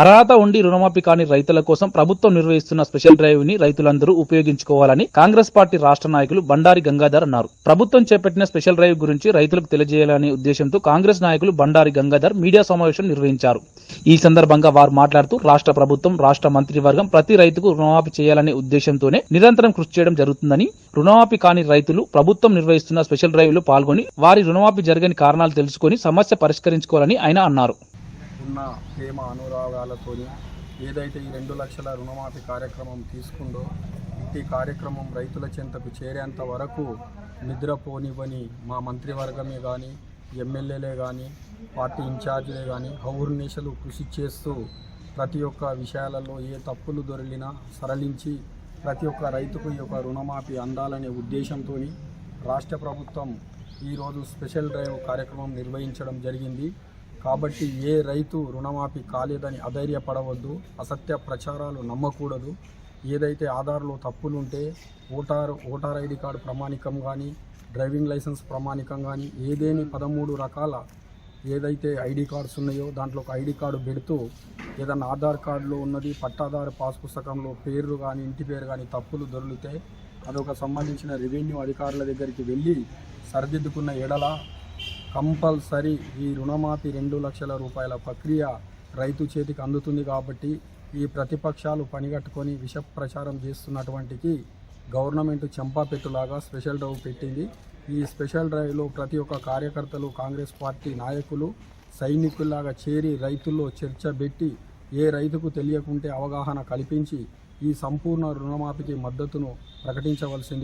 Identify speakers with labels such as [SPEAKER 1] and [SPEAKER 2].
[SPEAKER 1] అర్హత ఉండి రుణమాఫీ కాని రైతుల కోసం ప్రభుత్వం నిర్వహిస్తున్న స్పెషల్ డ్రైవ్ని రైతులందరూ ఉపయోగించుకోవాలని కాంగ్రెస్ పార్టీ రాష్ట్ర నాయకులు బండారి గంగాధర్ అన్నారు. ప్రభుత్వం చేపట్టిన స్పెషల్ డ్రైవ్ గురించి రైతులకు తెలియజేయాలనే ఉద్దేశంతో కాంగ్రెస్ నాయకులు బండారి గంగాధర్ మీడియా సమావేశం నిర్వహించారు. ఈ సందర్భంగా వారు మాట్లాడుతూ రాష్ట్ర ప్రభుత్వం రాష్ట్ర మంత్రివర్గం ప్రతి రైతుకు రుణమాఫీ చేయాలనే ఉద్దేశంతోనే నిరంతరం కృషి చేయడం జరుగుతుందని రుణమాఫీ కాని రైతులు ప్రభుత్వం నిర్వహిస్తున్న స్పెషల్ డ్రైవ్లో పాల్గొని వారి రుణమాఫీ జరగని కారణాలు తెలుసుకొని సమస్య పరిష్కరించుకోవాలని ఆయన అన్నారు.
[SPEAKER 2] ఉన్న ప్రేమ అనురాగాలతోని ఏదైతే ఈ రెండు లక్షల రుణమాఫీ కార్యక్రమం తీసుకుందో ఈ కార్యక్రమం రైతుల చెంతకు చేరేంత వరకు నిద్రపోనివ్వని మా మంత్రివర్గమే కానీ ఎమ్మెల్యేలే కానీ పార్టీ ఇన్ఛార్జీలే కానీ హౌర్నిశలు కృషి చేస్తూ ప్రతి ఒక్క విషయాలలో ఏ తప్పులు దొరికినా సరళించి ప్రతి ఒక్క రైతుకు ఈ యొక్క రుణమాఫీ అందాలనే ఉద్దేశంతో రాష్ట్ర ప్రభుత్వం ఈరోజు స్పెషల్ డ్రైవ్ కార్యక్రమం నిర్వహించడం జరిగింది. కాబట్టి ఏ రైతు రుణమాఫీ కాలేదని అధైర్యపడవద్దు అసత్య ప్రచారాలు నమ్మకూడదు. ఏదైతే ఆధార్లో తప్పులు ఉంటే ఓటార్ ఓటార్ ఐడి కార్డు ప్రమాణికం కానీ డ్రైవింగ్ లైసెన్స్ ప్రమాణికం కానీ ఏదేని పదమూడు రకాల ఏదైతే ఐడి కార్డ్స్ ఉన్నాయో దాంట్లో ఒక ఐడి కార్డు పెడుతూ ఏదన్నా ఆధార్ కార్డులో ఉన్నది పట్టాదారు పాస్ పుస్తకంలో పేర్లు కానీ ఇంటి పేరు కానీ తప్పులు దొరికితే అదొక సంబంధించిన రెవెన్యూ అధికారుల దగ్గరికి వెళ్ళి సరిదిద్దుకున్న ఎడల కంపల్సరీ ఈ రుణమాఫీ రెండు లక్షల రూపాయల ప్రక్రియ రైతు చేతికి అందుతుంది కాబట్టి ఈ ప్రతిపక్షాలు పనిగట్టుకొని విష ప్రచారం చేస్తున్నటువంటికి గవర్నమెంట్ చెంపాపెట్టులాగా స్పెషల్ డ్రైవ్ పెట్టింది. ఈ స్పెషల్ డ్రైవ్లో ప్రతి ఒక్క కార్యకర్తలు కాంగ్రెస్ పార్టీ నాయకులు సైనికుల్లాగా చేరి రైతుల్లో చర్చ పెట్టి ఏ రైతుకు తెలియకుంటే అవగాహన కల్పించి ఈ సంపూర్ణ రుణమాఫీకి మద్దతును ప్రకటించవలసింది.